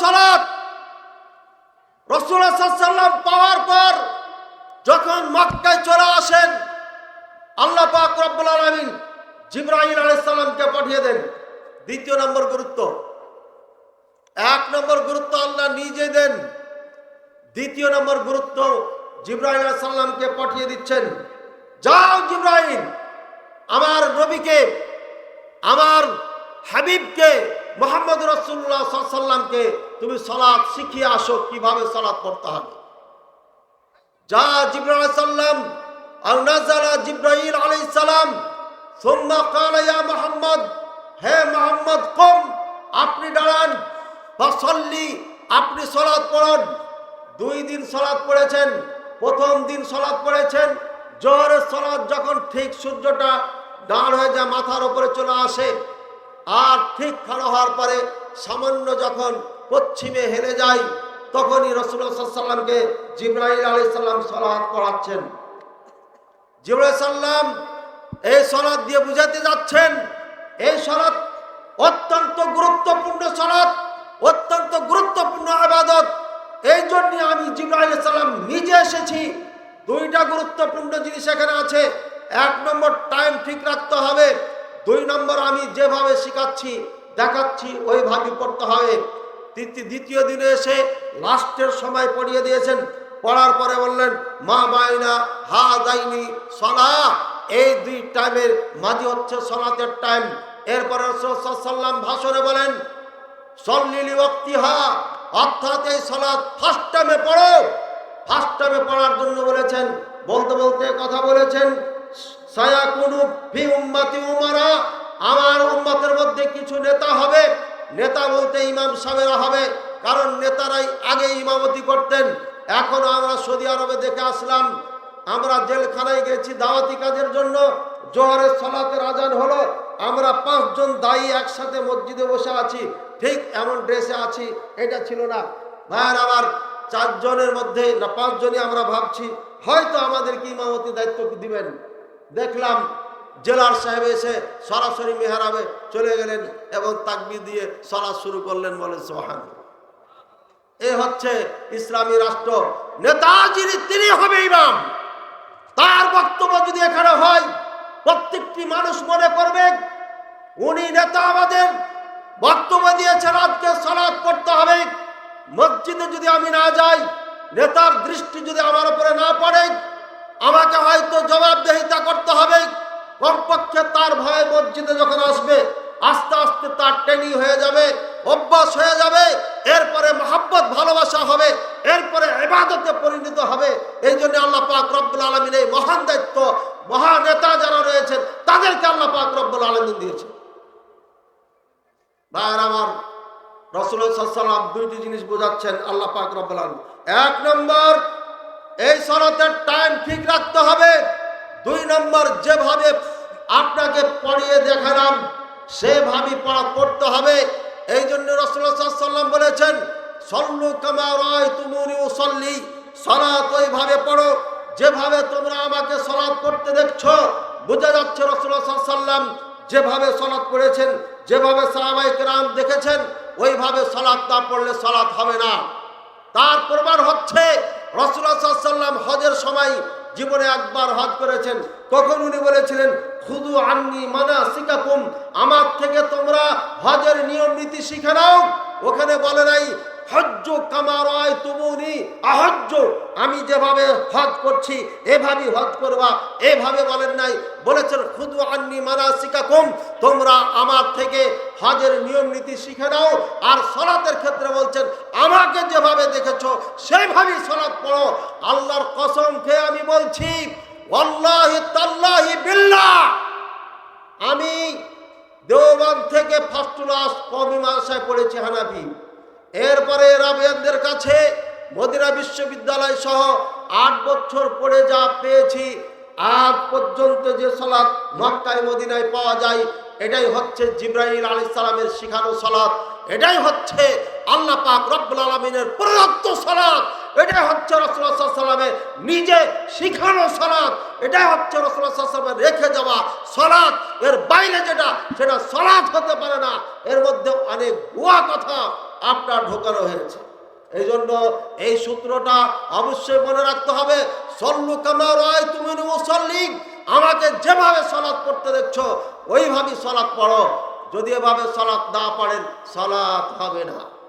সালাত রসুল্লাহ পাওয়ার পর যখন মক্কায় চলে আসেন, আল্লাহ পাক রব্বুল আলমিন জিব্রাহিম আলাইসাল্লামকে পাঠিয়ে দেন। দ্বিতীয় নম্বর গুরুত্ব। এক নম্বর গুরুত্ব আল্লাহ নিজে দেন। দ্বিতীয় নম্বর গুরুত্ব জিব্রাহিম সাল্লামকে পাঠিয়ে দিচ্ছেন। যাও জিব্রাহিম আমার নবীকে, আমার হাবিবকে মোহাম্মদ রসুল্লাহ তুমি সলাৎ শিখিয়ে আসো, কীভাবে সলাৎ পড়তে হবে। যা জিব্রাইল সাল্লাম আর নাজালা জিব্রাইল আলাইহিস সালাম, সুম্মা ক্বালা ইয়া মুহাম্মদ, হে মুহাম্মদ, কম, আপনি দাঁড়ান, ফাসাল্লি, আপনি সালাত পড়ুন। দুই দিন সালাত পড়েছেন, প্রথম দিন সালাত পড়েছেন, জোহরের সালাত যখন ঠিক সূর্যটা দাঁড় হয়ে যায়, মাথার উপরে চলে আসে আর ঠিক খাড়া হওয়ার পরে সামান্য যখন পশ্চিমে হেলে যায়, তখনই রসুল্লাহ সাল্লামকে জিব্রাহিল আলি সাল্লাম সলাৎ পড়াচ্ছেন। জিব্রাহিল সাল্লাম এই সলাৎ দিয়ে বুঝাতে যাচ্ছেন, এই সলাৎ অত্যন্ত গুরুত্বপূর্ণ সলাৎ অত্যন্ত গুরুত্বপূর্ণ আবাদত। এই জন্য আমি জিব্রাহিল সাল্লাম নিজে এসেছি। দুইটা গুরুত্বপূর্ণ জিনিস এখানে আছে। এক নম্বর টাইম ঠিক রাখতে হবে। দুই নম্বর আমি যেভাবে শেখাচ্ছি, দেখাচ্ছি ওইভাবে পড়তে হবে। দ্বিতীয় দিনে এসে লাস্টের সময় পড়িয়ে দিয়েছেন। পড়ার পরে বললেন, মা বাইনা হা দাইনি সলা। এই দুই টাইমের মাঝে হচ্ছে সলাতের টাইম। এরপরে সাল্লাম ভাষণে বলেন সল্লিলি হা অর্থাৎ এই সলাৎ ফার্স্ট টাইমে পড়ো। ফার্স্ট টাইমে পড়ার জন্য বলেছেন, বলতে বলতে কথা বলেছেন আমার উম্মতের মধ্যে কিছু নেতা হবে। নেতা বলতে ইমাম সাহেবেরা হবে, কারণ নেতারাই আগে ইমামতি করতেন। এখন আমরা সৌদি আরবে দেখে আসলাম, আমরা জেলখানায় গেছি দাওয়াতি কাজের জন্য, জোহরের সলাতের আজান হলো, আমরা পাঁচজন দায়ী একসাথে মসজিদে বসে আছি, ঠিক এমন ড্রেসে আছি, এটা ছিল না। ভাইয়ের আবার চারজনের মধ্যে না, পাঁচজনই আমরা ভাবছি, হয়তো আমাদেরকে ইমামতি দায়িত্ব দিবেন। দেখলাম জেলার সাহেব এসে সরাসরি মেহরাবে চলে গেলেন এবং তাকবি দিয়ে সরা শুরু করলেন বলে সোহান এ হচ্ছে ইসলামী রাষ্ট্র। নেতাজির তিনি হবে ইমাম। তার বক্তব্য যদি এখানে হয়, প্রত্যেকটি মানুষ মনে করবে, উনি নেতা আমাদের। বক্তব্য দিয়েছেন, আজকে সলাদ করতে হবে। মসজিদে যদি আমি না যাই, নেতার দৃষ্টি যদি আমার উপরে না পড়ে আমাকে হয়তো জবাবদেহিতা করতে হবে। কমপক্ষে তার ভয়ে মসজিদে যখন আসবে, আস্তে আস্তে তার ট্রেনিং হয়ে যাবে, অভ্যাস হয়ে যাবে, এরপরে মহাব্বত, ভালোবাসা হবে, এরপরে এবাদতে পরিণত হবে। এই জন্য আল্লাহ পাক রব্বুল আলমিন এই মহান দায়িত্ব, মহান নেতা যারা রয়েছেন, তাদেরকে আল্লাহ পাক রব্বুল আলমিন দিয়েছে ভাইয়ের আমার রসুল্লাহাম দুইটি জিনিস বোঝাচ্ছেন আল্লাহ পাক রব্বুল আলমিন। এক নম্বর এই সলাতের টাইম ঠিক রাখতে হবে। দুই নম্বর, যেভাবে আপনাকে পড়িয়ে দেখালাম সেভাবে পড়া পড়তে হবে। এই জন্য রসুল্লাহাম বলেছেন, সল্লু কামারায় তুমুনি ও সল্লি সলাৎ ওইভাবে পড়ো। যেভাবে তোমরা আমাকে সলাৎ করতে দেখছ, বোঝা যাচ্ছে রসুল্লাহ সাল্লাম যেভাবে সলাৎ পড়েছেন, যেভাবে সাহাবাইক রাম দেখেছেন, ওইভাবে সলাৎ না পড়লে সলাৎ হবে না। তার প্রমাণ হচ্ছে রসুল্লাহ হজের সময় জীবনে একবার হজ করেছেন। তখন উনি বলেছিলেন, খুদু আন্নি মানা শিকাকুম আমার থেকে তোমরা হজের নিয়ম নীতি শিখে নাও। ওখানে বলে নাই, হজ্জ কামারায় তুমুনি আহজ্জ, আমি যেভাবে হজ করছি, এভাবেই হজ করবা। এভাবে বলেন নাই, বলেছেন, খুদু আন্নি মানা শিকাকুম তোমরা আমার থেকে হজের নিয়ম নীতি শিখে নাও। আর সলাতের ক্ষেত্রে বলছেন আমাকে যেভাবে দেখেছ সেভাবেই সলাৎ পড়ো। আল্লাহর কসম খেয়ে আমি বলছি আমি দেওবান থেকে ফার্স্ট ক্লাস কমিমাশায় পড়েছি হানাফি। এরপরে রাবিয়ানদের কাছে মদিনা বিশ্ববিদ্যালয় সহ আট বছর পড়ে যা পেয়েছি, আজ পর্যন্ত যে সলাৎ মক্কায়, মদিনায় পাওয়া যায়, এটাই হচ্ছে জিব্রাহিল আলী সালামের শিখানো সলাৎ। এটাই হচ্ছে আল্লাহ পাক রব্বুল আলমিনের প্রদত্ত সলাৎ এটাই হচ্ছে রসুল্লাহ সাল্লামের নিজে শিখানো সলাৎ এটাই হচ্ছে রসুল্লাহ সাল্লামের রেখে যাওয়া সলাৎ এর বাইরে যেটা, সেটা সলাৎ হতে পারে না, এর মধ্যে অনেক ভুয়া কথা আপনার ঢোকানো হয়েছে। এই জন্য এই সূত্রটা অবশ্যই মনে রাখতে হবে, সল্লু কামার তুমি মুসল্লিম আমাকে যেভাবে সলাৎ পড়তে দেখছ, ওইভাবেই সলাৎ পড়ো। যদি এভাবে সলাৎ না পড়েন সলাৎ হবে না।